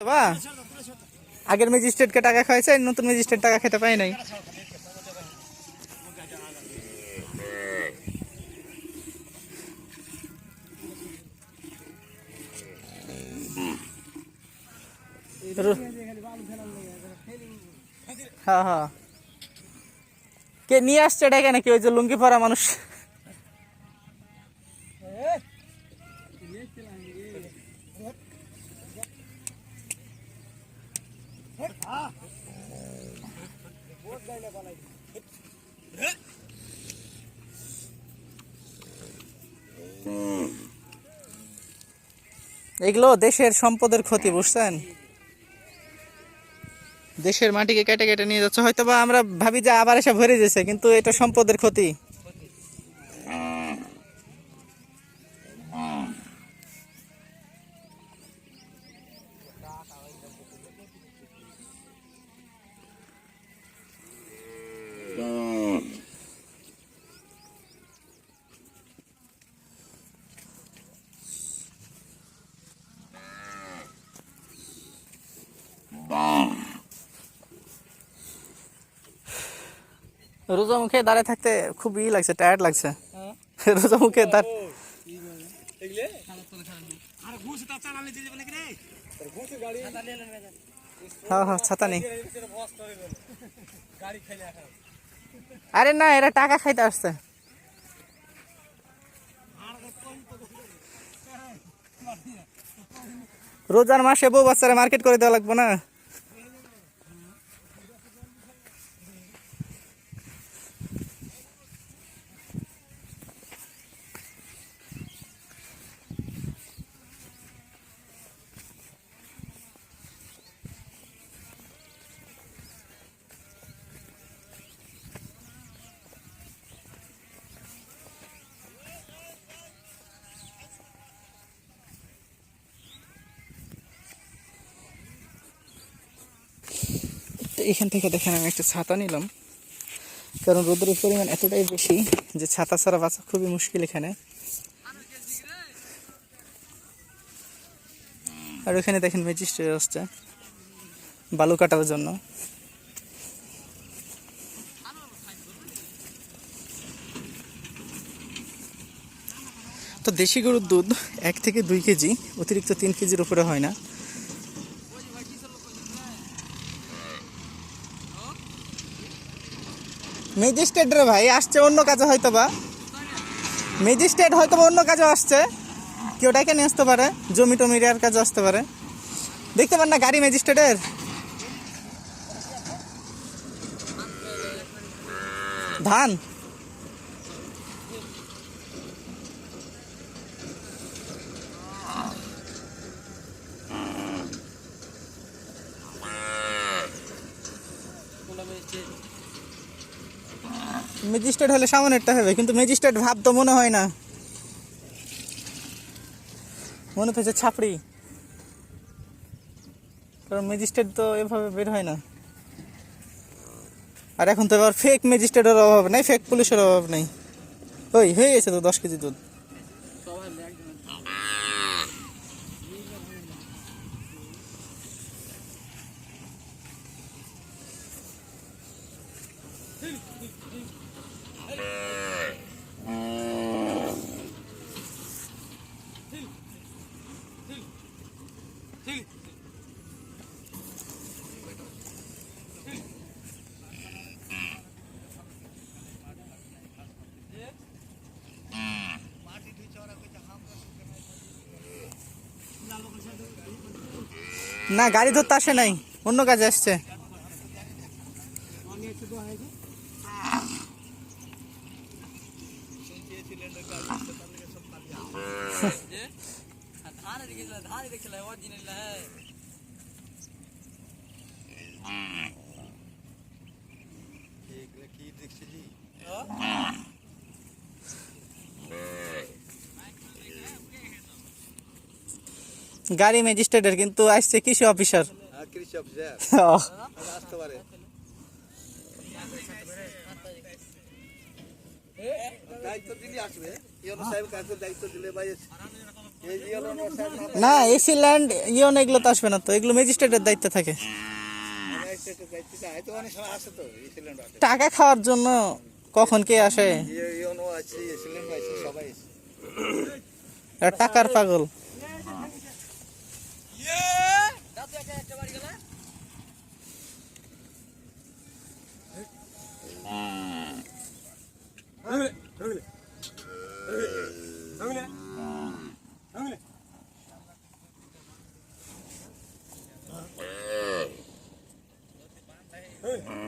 বা? আগের ম্যাজিস্ট্রেটকে টাকা খাওয়াইছে নতুন ম্যাজিস্ট্রেট টাকা খেতে পাই নাই। হ্যাঁ হ্যাঁ কে নিয়ে আসছে ডেকে নাকি ওই যে লুঙ্গি পরা মানুষ? এগুলো দেশের সম্পদের ক্ষতি, বুঝছেন? দেশের মাটিকে কেটে কেটে নিয়ে যাচ্ছে হয়তো বা আমরা ভাবি যে আবার এসে ভরে যেছে কিন্তু এটা সম্পদের ক্ষতি। রোজা মুখে দাঁড়িয়ে থাকতে খুব ই লাগছে টায়ার্ড লাগছে। রোজা মুখে দাঁড় হ্যাঁ হ্যাঁ ছাতা নেই। আরে না এরা টাকা খাইতে আসছে। রোজার মাসে বউ বাচ্চারা মার্কেট করে দেওয়া লাগবে না? এখান থেকে দেখেন আমি একটা ছাতা নিলাম। কারণ রোদের পরিমাণ এতটাই বেশি যে ছাতা ছাড়া বাঁচা খুবই মুশকিল এখানে। আর ওখানে দেখেন ম্যাজিস্ট্রেট আসছে বালু কাটার জন্য। তো দেশি গরুর দুধ এক থেকে দুই কেজি, অতিরিক্ত তিন কেজির উপরে হয় না। ম্যাজিস্ট্রেট রে ভাই, আসছে অন্য কাজে হয়তো বা ম্যাজিস্ট্রেট হয়তো বা অন্য কাজে আসছে। কেউ ডাকে নিয়ে আসতে পারে? জমি টমি রেয়ার কাজে আসতে পারে। দেখতে পান না গাড়ি ম্যাজিস্ট্রেটের ধান? ম্যাজিস্ট্রেট হলে সামনেরটা হবে, কিন্তু ম্যাজিস্ট্রেট ভাব তো মনে হয় না। মনে হচ্ছে ছাপড়ি। কারণ ম্যাজিস্ট্রেট তো এভাবে বের হয় না। আর এখন তো এবার ফেক ম্যাজিস্ট্রেটের অভাব নেই ফেক পুলিশের অভাব নেই। ওই, হয়ে গেছে তো দশ কেজি দুধ। না গাড়ি ধরতে আসে নাই। অন্য কাজে আসছে। গাড়ি ম্যাজিস্ট্রেটের কিন্তু আসছে কৃষি অফিসার। হ্যাঁ, ইয়েলো নো এসি ল্যান্ড ইয়ন এগুলো তো আসবে না তো এগুলো ম্যাজিস্ট্রেটের দায়িত্ব থাকে। টাকা খাওয়ার জন্য কখন কে আসে? সবাই টাকার পাগল। Hey.